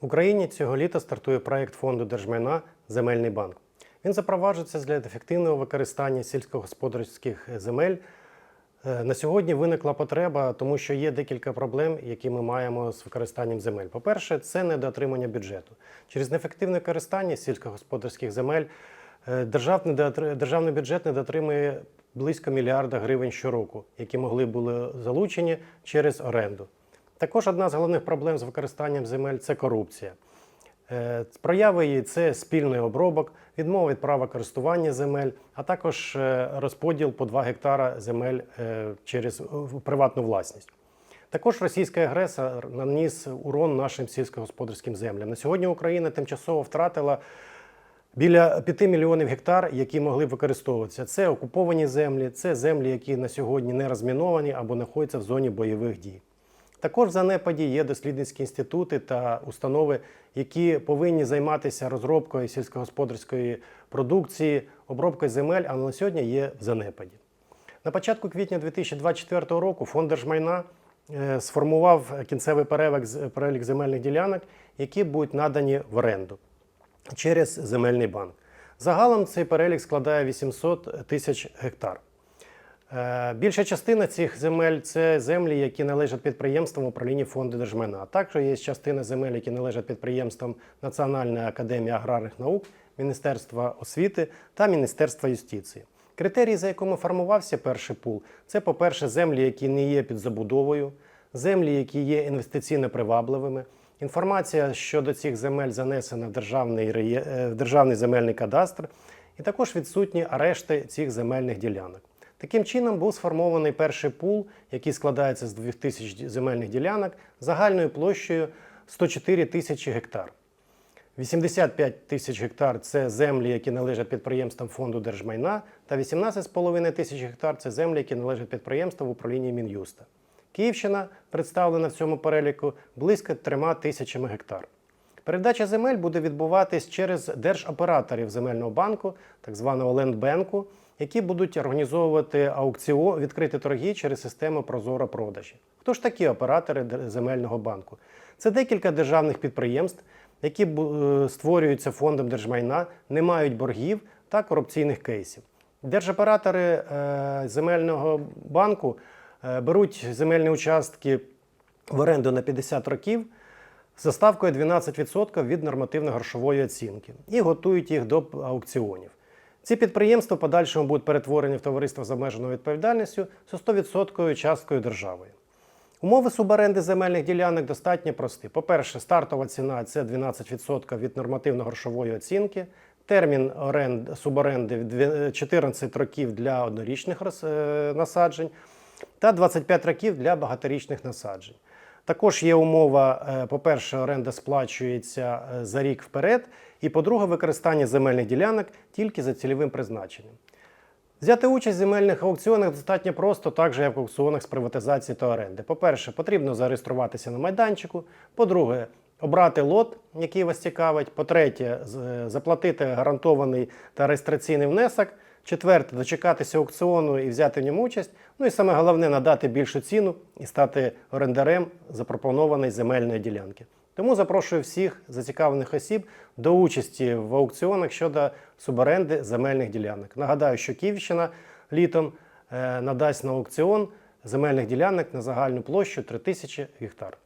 В Україні цього літа стартує проект фонду держмайна Земельний банк. Він запроваджується для ефективного використання сільськогосподарських земель. Е, На сьогодні виникла потреба, тому що є декілька проблем, які ми маємо з використанням земель. По-перше, це недоотримання бюджету. Через неефективне використання сільськогосподарських земель е, державний бюджет недоотримує близько мільярда гривень щороку, які могли були залучені через оренду. Також одна з головних проблем з використанням земель це корупція. Е, Прояви її це спільний обробок, відмова від права користування земель, а також е, розподіл по 2 гектара земель е, через приватну власність. Також російський агресор наніс урон нашим сільськогосподарським землям. На сьогодні Україна тимчасово втратила біля 5 мільйонів гектар, які могли б використовуватися. Це окуповані землі, це землі, які на сьогодні не розміновані або знаходяться в зоні бойових дій. Також в занепаді є дослідницькі інститути та установи, які повинні займатися розробкою сільськогосподарської продукції, обробкою земель, але на сьогодні є в занепаді. На початку квітня 2024 року фонд держмайна е, сформував кінцевий перелік, земельних ділянок, які будуть надані в оренду через земельний банк. Загалом цей перелік складає 800 тисяч гектар. Е, Більша частина цих земель це землі, які належать підприємствам управління фонду держмайна. А також є частина земель, які належать підприємствам Національної академії аграрних наук, Міністерства освіти та Міністерства юстиції. Критерії, за якими формувався перший пул, це, по-перше, землі, які не є під забудовою, землі, які є інвестиційно привабливими. Інформація щодо цих земель занесена в державний, е, в державний земельний кадастр, і також відсутні арешти цих земельних ділянок. Таким чином був сформований перший пул, який складається з 2000 земельних ділянок загальною площею 104 тисячі гектар. 85 тисяч гектар це землі, які належать підприємствам фонду держмайна, та 18,5 тисяч гектар це землі, які належать підприємствам в управлінні Мін'юста. Київщина представлена в цьому переліку близько 3 тисячами гектар. Передача земель буде відбуватись через держоператорів земельного банку, так званого лендбенку, які будуть організовувати аукціон, відкриті торги через систему Прозоро продажі. Хто ж такі оператори земельного банку? Це декілька державних підприємств, які е, створюються фондом держмайна, не мають боргів та корупційних кейсів. Держоператори е, земельного банку е, беруть земельні участки в оренду на 50 років з ставкою 12% від нормативно-грошової оцінки і готують їх до аукціонів. Ці підприємства в подальшому будуть перетворені в товариство з обмеженою відповідальністю з 100% часткою державою. Умови суборенди земельних ділянок достатньо прості. По-перше, стартова ціна це 12% від нормативно-грошової оцінки, термін оренд, суборенди 14 років для однорічних е, насаджень та 25 років для багаторічних насаджень. Також є умова: е, по-перше, оренда сплачується е, за рік вперед, і по-друге, використання земельних ділянок тільки за цільовим призначенням. Взяти участь в земельних аукціонах достатньо просто, так же як в аукціонах з приватизації та оренди. По-перше, потрібно зареєструватися на майданчику. По-друге, обрати лот, який вас цікавить. По-третє, е, заплатити гарантований та реєстраційний внесок. Четверте, дочекатися аукціону і взяти в ньому участь. Ну і саме головне надати більшу ціну і стати орендарем запропонованої земельної ділянки. Тому запрошую всіх зацікавлених осіб до участі в аукціонах щодо суборенди земельних ділянок. Нагадаю, що Київщина літом е, надасть на аукціон земельних ділянок на загальну площу 3000 гектар.